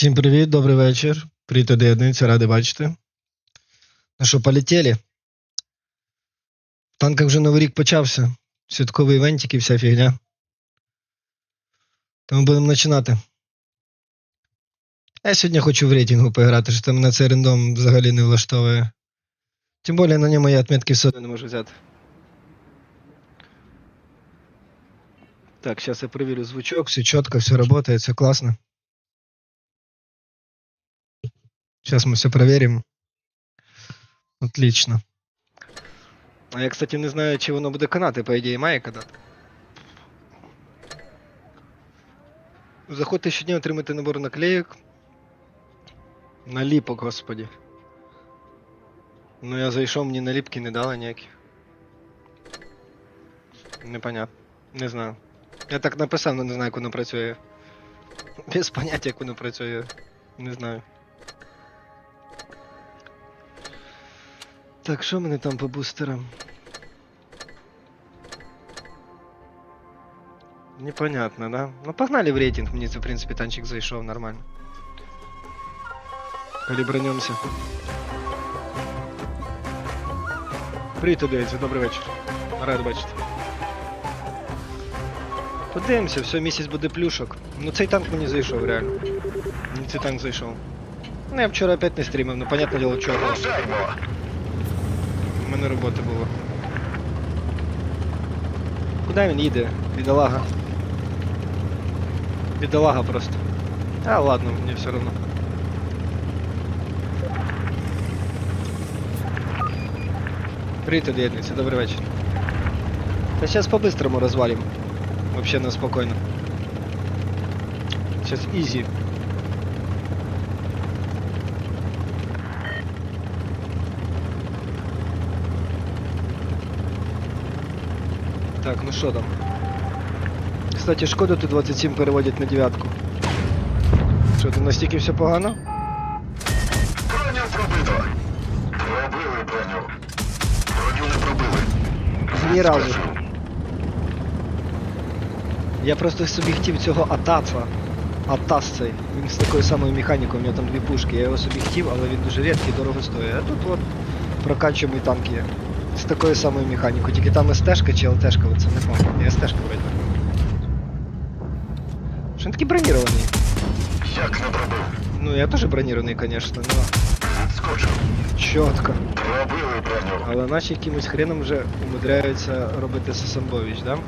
Всім привіт, добрий вечір. Привіт, доєднується, радий бачити. Ну що, полетіли? В танках вже новий рік почався. Святковий івентик і вся фігня. Тому будемо починати. Я сьогодні хочу в рейтингу поіграти, що там мене цей рендом взагалі не влаштовує. Тим більше на ньому я отметки все одно не можу взяти. Так, зараз я перевірю звучок, все чітко, все працює, все класно. Сейчас мы все проверим. Отлично. А я, кстати, не знаю, чи воно буде канати, по ідеї, має канати. Заходьте щодня отримати набор наклеїк. Наліпок, господі. Ну я зайшов, мені наліпки не дали ніякі. Непонятно. Не знаю. Я так написав, але не знаю, як воно працює. Без поняття, як воно працює. Не знаю. Так, що в мене там по бустерам? Непонятно, да? Ну погнали в рейтинг, мені це, в принципі, танчик зайшов нормально. Перебронемся. Привіт, Одеться, добрий вечір. Рад бачити. Подивимося, все, місяць буде плюшок. Ну цей танк мені зайшов, реально. Мені цей танк зайшов. Ну я вчора опять не стрімив, ну понятне діло, чого. У мене роботи було. Куди він їде? Бідолага. Бідолага просто. А ладно, мені все одно. Привіт, доєднується, добрий вечір. Та зараз по-быстрому розвалим. Вообще на спокойно. Сейчас easy. Так, ну що там? Кстати, шкода тут 27 переводять на дев'ятку. Що, там настільки все погано? Броню пробито! Пробили броню. Броню не пробили. Ні разу. Я просто собі хотів цього Атаца. Атас цей. Він з такою самою механікою, у нього там дві пушки. Я його собі хотів, але він дуже рідкий, дорого стоїть. А тут от прокачуємо і танки є. З такою самою механікою. Тільки там СТ-шка чи ЛТ-шка, оце не пам'ятаю. Я СТ-шка вроді. Що він такий бронірований? Як не пробив? Ну, я теж бронірований, звісно, но Відскочив. чітко. Пробили броню. Але наші якимось хреном вже умудряються робити Сосамбович, да?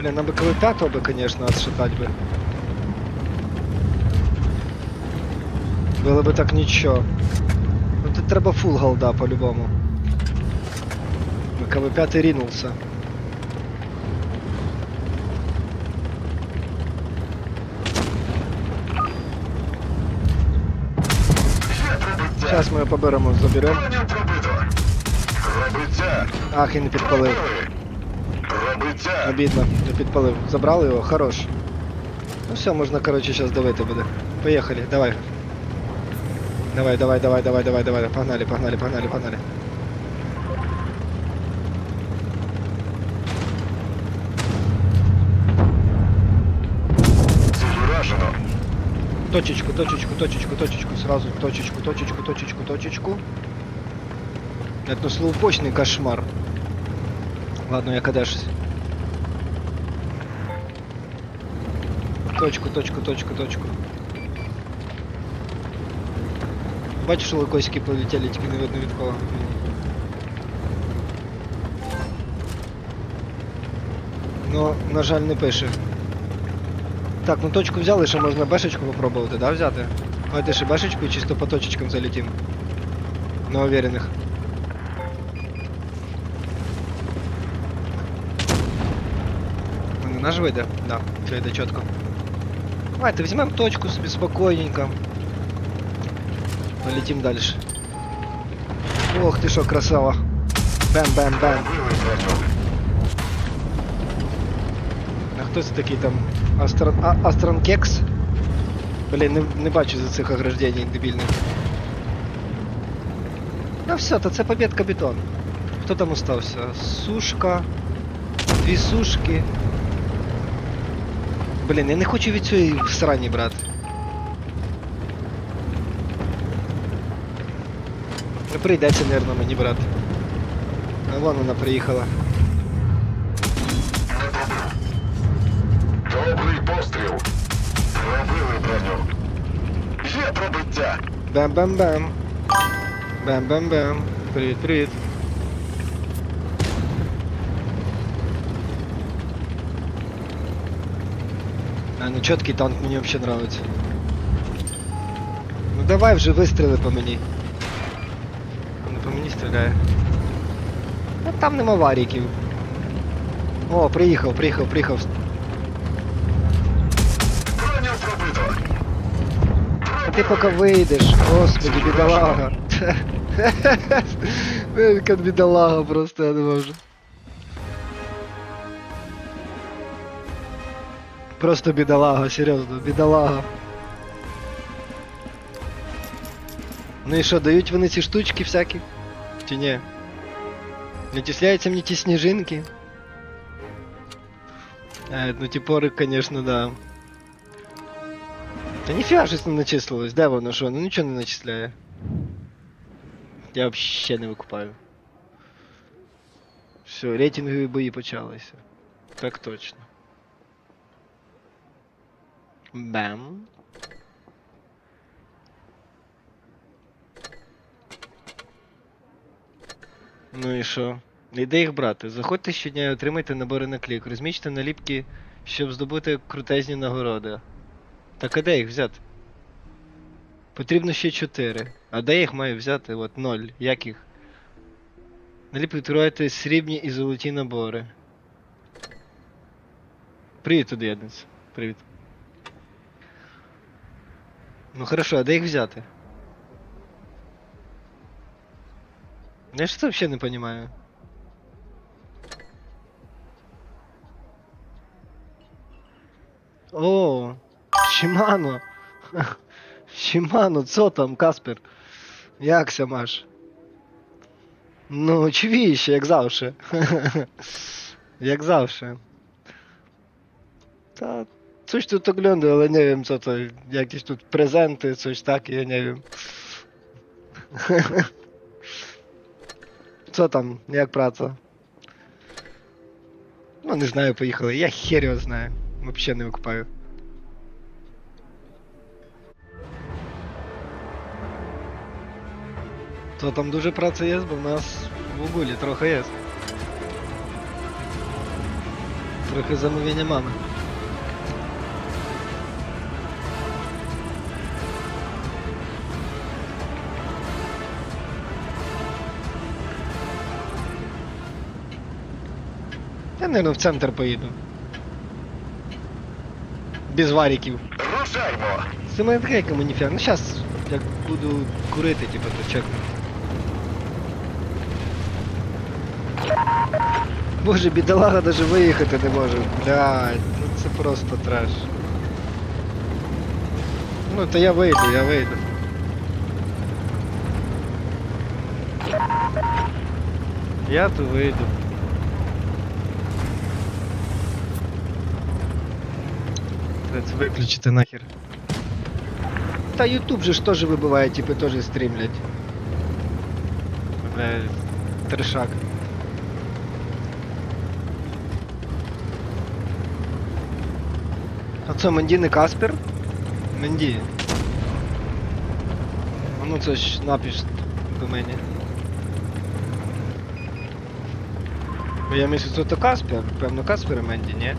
Бля, нам би коли п'ятого би, конечно, отшатать би. Було би так нічого. Ну тут треба фул голда по-любому. КВ 5 рінулся. Є пробиття. Зараз ми його поберемо, заберемо. Броню пробито. Пробиття. Ах, і не підпалив. Пробили. Пробиття. Обідно, не підпалив. Забрали його, хорош. Ну все, можна, короче, сейчас давити буде. Поїхали, давай. Давай, давай, давай, давай, давай, давай. Погнали, погнали, погнали, погнали. Точечку, точечку, точечку, точечку, сразу точечку, точечку, точечку, точечку. Это слоупочный кошмар. Ладно, я кадешусь. Точку, точку, точку, точку. Бачиш, локосики полетіли, тільки не видно від кого. Ну, на жаль, не пише. Так, ну точку взяли, ще можна бешечку попробувати, да, взяти? Давайте ще бешечку і чисто по точечкам залетим. На уверенных. Ну, наш вийде? Да, вийде чітко. Давайте візьмемо точку собі спокійненько. Полетим далі. Ох ти що, красава. Бем-бем-бем. Пробили броню. А хто це такий там? Астрон... А, Астронкекс? Блін, не, не бачу за цих ограждений дебильных. Ну все, то це победка бетон. Кто там остался? Сушка. Дві сушки. Блін, я не хочу від цієї срані брати. Ну прийдеться, мабуть, мені брати. А вон она приехала. постріл. Пробили броню. Є пробиття. Бем-бем-бем. Бем-бем-бем. Привіт, привіт. А, ну чіткий танк мені взагалі нравиться. Ну давай вже вистріли по мені. А не по мені стріляє. А там нема варіків. О, приїхав, приїхав, приїхав. ти поки вийдеш, господи, бідолага. Яка бідолага просто, я не можу. Просто бідолага, серйозно, бідолага. Ну і що, дають вони ці штучки всякі? Чи ні? Начисляються мені ті сніжинки? Е, ну ті пори, конечно, да. Та ніфіга щось не начислилось, де воно що? Ну нічого не начисляє. Я вообще не викупаю. Все, рейтингові бої почалися. Так точно. Бам. Ну і що? І де їх брати? Заходьте щодня і отримайте набори на клік. Розмічте наліпки, щоб здобути крутезні нагороди. Так а де їх взяти? Потрібно ще 4. А де я їх маю взяти? От 0. Як їх? Наліпки відкривайте срібні і золоті набори. Привіт, одиядниць. Привіт. Ну хорошо, а де їх взяти? Я ж це взагалі не понимаю. О, Шимано. Шимано, co там, Каспер? Якся маш? Ну, очевидно, як завжди. як завжди. Та, coś тут ogląda, ale nie wiem co to, jakieś tu prezenty, coś takie, ja nie wiem. Co tam, jak praca? Ну, не знаю, поїхали. Я хер його знаю. Вообще не викупаю. То там дуже праці є, бо в нас в Угулі трохи є. Трохи замовлення мами. Я, наверное, в центр поїду. Без вариків. Рушаймо. Це моя така яка мені фіг. Ну щас, як буду курити, типу, то чекну. Боже, бідолага даже виїхати не може. Блядь, ну це просто треш. Ну то я вийду, я вийду. Я то вийду. Треба це виключити нахер. Та Ютуб же ж теж вибиває, типи теж стрімлять. Бля, трешак. Це Менді не Каспер? Менді. Ну це ж напиш до мене. Бо я мислю, це то Каспер, певно Каспер і Менді, ні?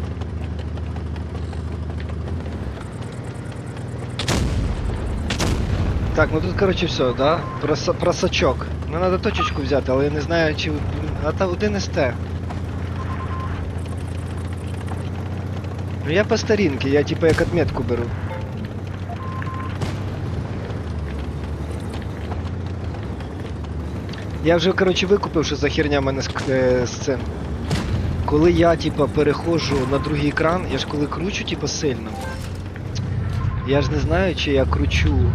Так, ну тут, короче, все, да? Проса- Просачок. Ну надо точечку взяти, але я не знаю, чи. А та один СТ. Ну я по старинке, я типа як отметку беру. Я вже, короче, викупив, що за херня мене з, е, з цим. Коли я, типа, переходжу на другий екран, я ж коли кручу, типа, сильно. Я ж не знаю, чи я кручу.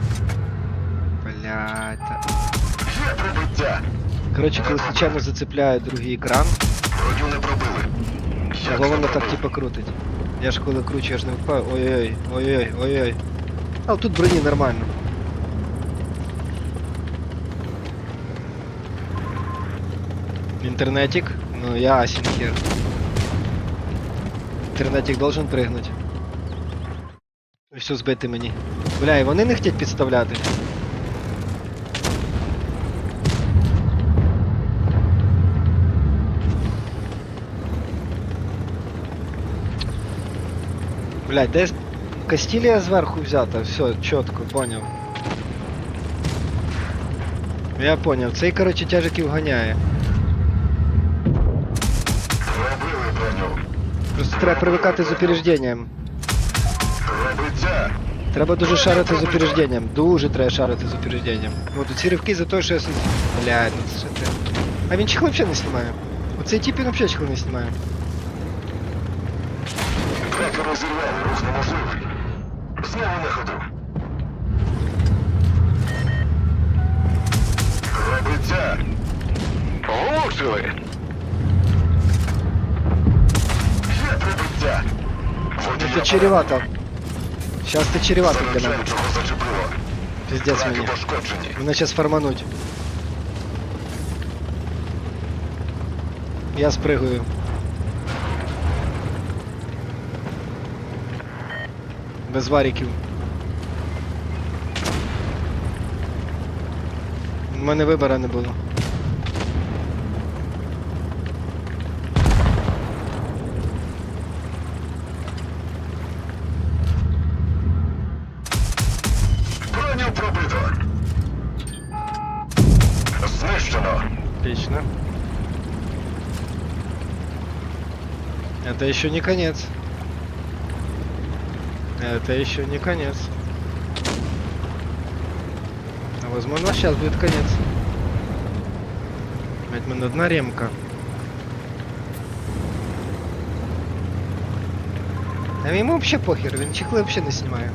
Пробиття. Коротше, коли случайно зацепляю другий екран, воно так типа крутить. Я ж коли кручу, я ж не впаю. Ой-ой, ой-ой, ой-ой. А тут броні нормально. Интернетик? Ну, ясен хер. Интернетик должен пригнути. Все збити мені. Бля, і вони не хотять підставляти. Блядь, де ж Кастілія зверху взята, все, чітко, поняв. Я поняв, цей, короче, тяжиків ганяє. Пробили броню. Просто треба привикати з опережденням. Пробиття. Треба дуже шарити з опережденням. Дуже треба шарити з опережденням. От ці ривки за те, що я сидів. Блядь, ну це що ти. А він чехли взагалі не знімає. Оцей тип він взагалі чехли не знімає. Трекер розірвали, рух неможливий. Знову на ходу. Пробиття. Влучили. Є пробиття. Ну це чревато. Сейчас ти чревато для мене. Заряджаючого зачепило. Пиздец Траки мені. пошкоджені. Мене зараз фармануть. Я спригую. Без варіків. У мене вибора не було. Броню пробито. Знищено. Отлично. Это еще не конец. Это еще не конец. А возможно сейчас будет конец. Ведь мы одна ремка. А ему вообще похер, він чехли вообще не снимаю.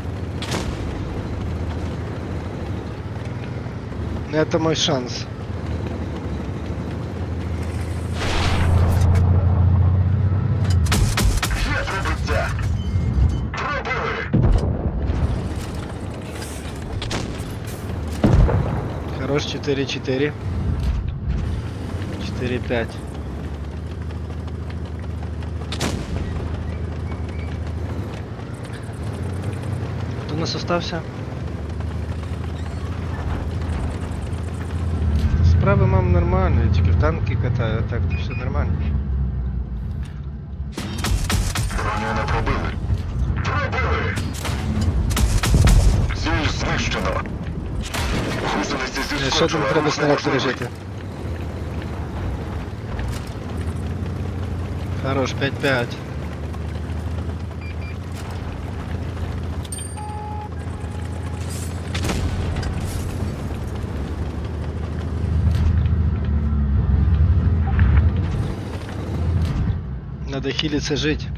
Это мой шанс. 4-4. 4-5. Хто у нас остався? Справи мам нормально, тільки танки катаю, а так то все нормально. Гусениці зі Е, Що там треба снаряд пережити? Хорош, 5-5. Надо хилиться жить.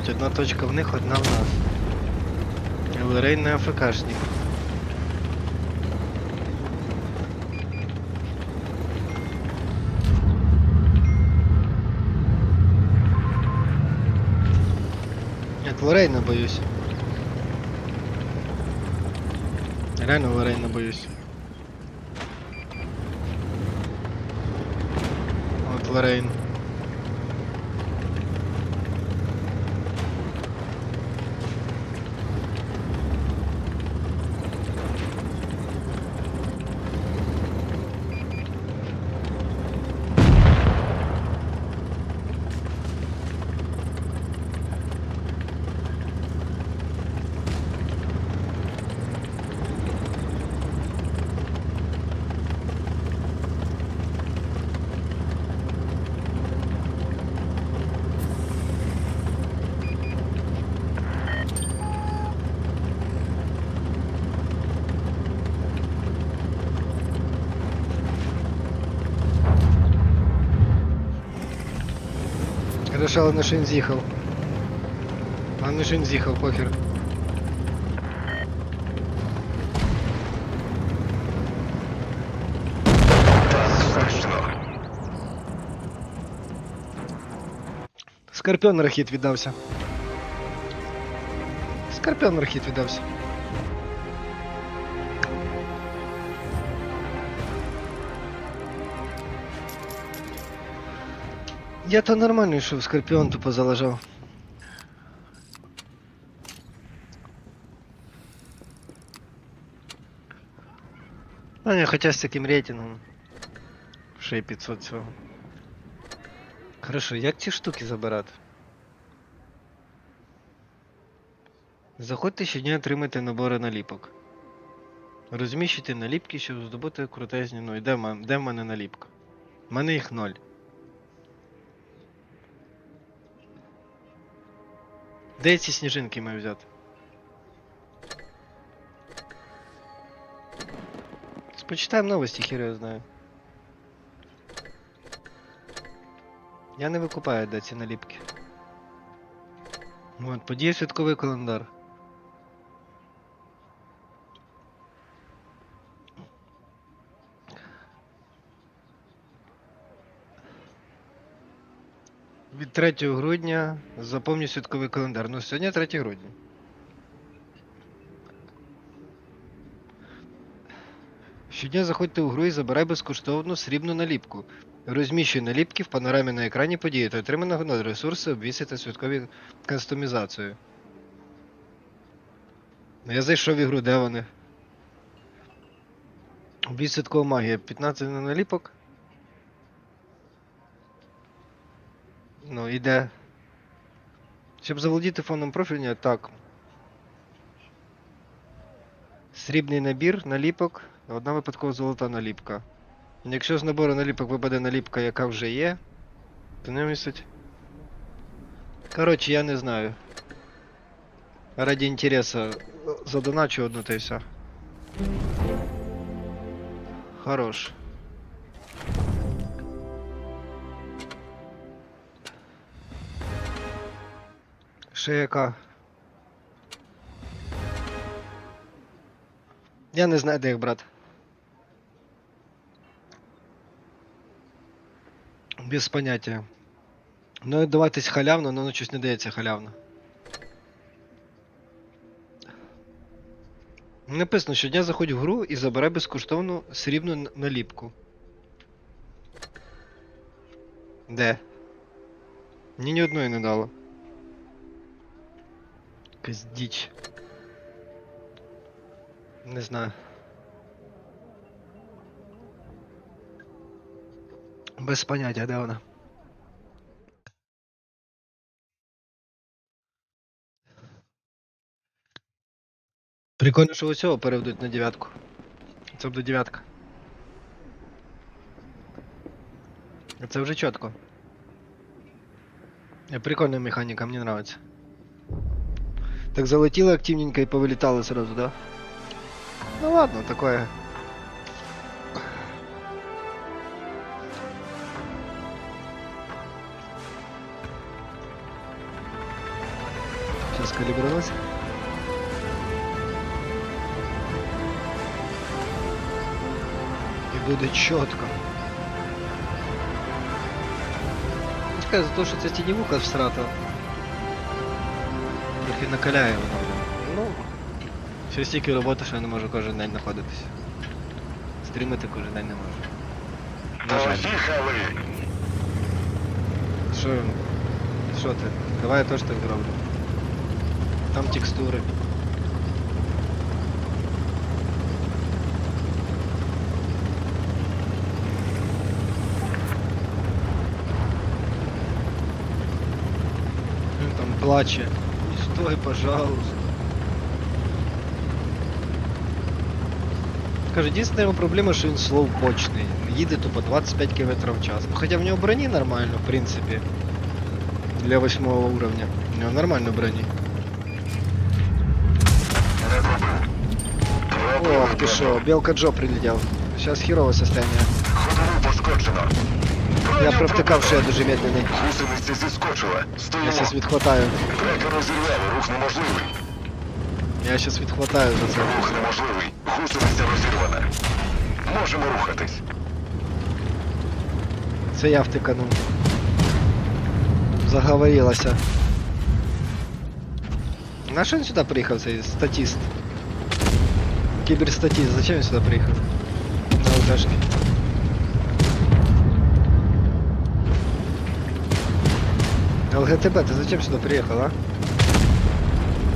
Блять, одна точка в них, одна в нас. Лорейн не АФКшник. Нет, Лорейна боюсь. Реально Лорейна боюсь. Вот Лорейн. Хорошо, ладно, що він з'їхав. Ладно, що він з'їхав, похер. Знищено. Скорпіон рахіт віддався. Скорпіон рахіт віддався. Я то нормально йшов, скорпіон тупо залежав. А не, хоча з таким рейтингом. Ще й 500 цього. Хорошо, як ці штуки забирати? Заходьте щодня отримати набори наліпок. Розміщуйте наліпки, щоб здобути крутезні. Ну і де, в мен- де в мене наліпка? У мене їх ноль. Де я ці сніжинки маю взяти? Почитаємо новості, хіро я знаю. Я не викупаю, де ці наліпки. От, подія святковий календар. 3 грудня заповню святковий календар. Ну, сьогодні 3 грудня. Щодня заходьте у гру і забирай безкоштовну срібну наліпку. Розміщуй наліпки в панорамі на екрані події та отриманого на ресурси обвісити святкові кастомізацію. Ну, Я зайшов в ігру, де вони? Обвіс святкова магія. 15 на наліпок. Ну, іде. Щоб заволодіти фоном профілю, так. Срібний набір, наліпок, одна випадкова золота наліпка. Якщо з набору наліпок випаде наліпка, яка вже є, то не містить. Коротше, я не знаю. Раді інтереса задоначу одну та й все. Хорош. Ще? Я не знаю, де їх брати. Без поняття. Ну, давайтесь халявно, но ну щось не дається халявно. Написано, щодня заходь в гру і забирай безкоштовну срібну наліпку. Де? Мені ні одної не дало. Якась діч. Не знаю. Без поняття, де вона. Прикольно, що усього переведуть на дев'ятку. Це буде дев'ятка. Це вже чітко. Е, Прикольная механіка, мені нравится. Так залетіло активненько і повилітали сразу, да? Ну ладно, такое. Сейчас калибровать. І буде чітко. Чекай, за те, що це тінівуха всрата. Трохи накаляє воно. Ну, ще стільки роботи, що я не можу кожен день знаходитися. Стрімити кожен день не можу. На жаль. Поїхали! Що, що ти? Давай я теж так зроблю. Там текстури. Він там плаче. Не стой, пожалуйста. Каже, єдина його проблема, що він слоупочний. Їде тупо 25 км в час. Ну, хоча в нього броні нормально, в принципі. Для восьмого уровня. У него нормально брони. Не пробив. Ох ты шо, белка Джо прилетел. Сейчас херовое состояние. Ходову пошкоджено. Я провтикав, що я дуже медленний. Гусениця зіскочила. Я Стоїмо. сейчас відхватаю. Трекер розірвали, рух неможливий. Я сейчас відхватаю за це. Рух неможливий. Гусениця розірвана. Можемо рухатись. Це я втиканув. Заговорилася. На що він сюди приїхав, цей статіст? Кіберстатіст, зачем він сюди приїхав? На ЛТшки. ЛГТБ, ты зачем сюда приехал, а?